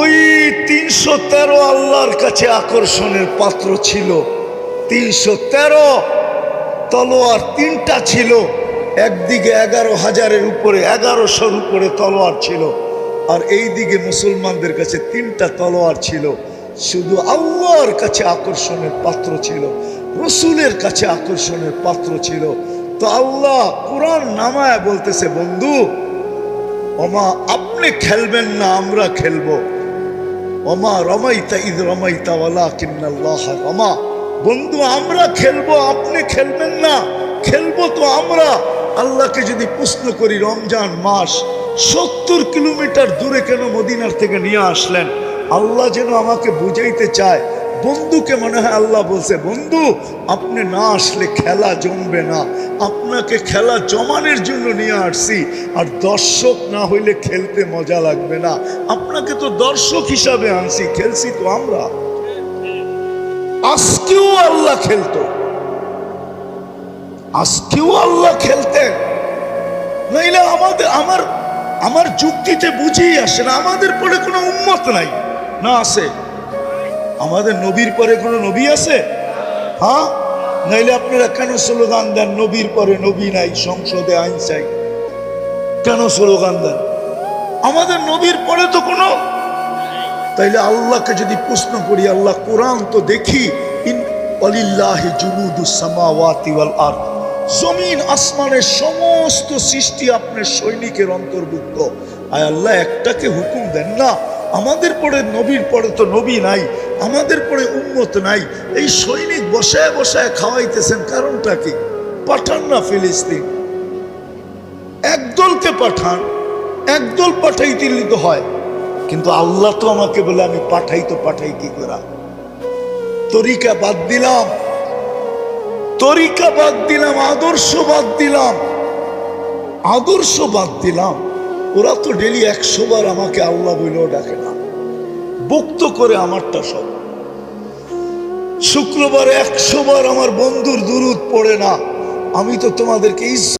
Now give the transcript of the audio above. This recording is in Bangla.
ওই তিনশো তেরো আল্লাহর কাছে আকর্ষণের পাত্র ছিল। তিনশো তেরো তলোয়ার তিনটা ছিল। একদিকে এগারো হাজারের উপরে এগারোশোর উপরে তলোয়ার ছিল। আর এই দিকে মুসলমানদের কাছে তিনটা তলোয়ার ছিল। শুধু আল্লাহর কাছে আকর্ষণের পাত্র ছিল। রসুলের কাছে আকর্ষণের পাত্র ছিল। তো আল্লাহ কোরআন নামায় বলতেছে, বন্ধু, ওমা আপনি খেলবেন না, আমরা খেলব। ওমা রমাইতা ঈদ রমাইতা ওলা কিন্নাল্লাহ রমা। বন্ধু, আমরা খেলব, আপনি খেলবেন না। খেলব তো আমরা। আল্লাহকে যদি প্রশ্ন করি, রমজান মাস সত্তর কিলোমিটার দূরে কেন মদিনার থেকে নিয়ে আসলেন? আল্লাহ যেন আমাকে বুঝাইতে চায়। বন্ধুকে মনে হয় আল্লাহ বলছে, বন্ধু, আপনি না আসলে খেলা জমবে না। আপনাকে খেলা জমানের জন্য নিয়ে আসছি। আর দর্শক না হইলে খেলতে মজা লাগবে না। আপনাকে তো দর্শক হিসাবে আনছি, খেলছি তো আমরা। আজকেও আল্লাহ খেলতো। আজকেও আল্লাহ খেলতেন। নইলে আমাদের, আমার আমার যুক্তিতে বুঝেই আসে না। আমাদের পরে কোনো উন্মত নাই। না আছে। আমাদের নবীর পরে কোনো নবী আছে? হ্যাঁ? নাইলে আপনারা কেন স্লোগান দেন, নবীর পরে নবী নাই, সংসদে আইন চাই? কেন স্লোগান দেন? আমাদের নবীর পরে তো কোনো? তাইলে আল্লাহকে যদি প্রশ্ন করি, আল্লাহ কোরআন তো দেখি, ইন অলিল্লাহি জুনুদুস সামাওয়াতি ওয়াল আরদ। জমিন আসমানের সমস্ত সৃষ্টি আপনার সৈনিকের অন্তর্ভুক্ত। আয় আল্লাহ, একটাকে হুকুম দেন না, আমাদের পরে নবীর পরে তো নবী নাই আমাদের পরে উন্মত নাই। এই সৈনিক বসায় বসায় খাওয়াইতেছেন কারণটা কি? পাঠান না ফিলিস্তিন। একদলকে পাঠান, একদল পাঠাইতে তো হয়। কিন্তু আল্লাহ তো আমাকে বলে, আমি পাঠাই তো পাঠাই কি করা? তরিকা বাদ দিলাম। তরিকা বাদ দিলাম, আদর্শ বাদ দিলাম। আদর্শ বাদ দিলাম। ওরা তো ডেলি একশো বার আমাকে আল্লাহ বইলেও ডাকে না। বক্ত করে আমারটা সব। শুক্রবার একশো বার আমার বন্ধুর দুরুদ পড়ে না। আমি তো তোমাদেরকে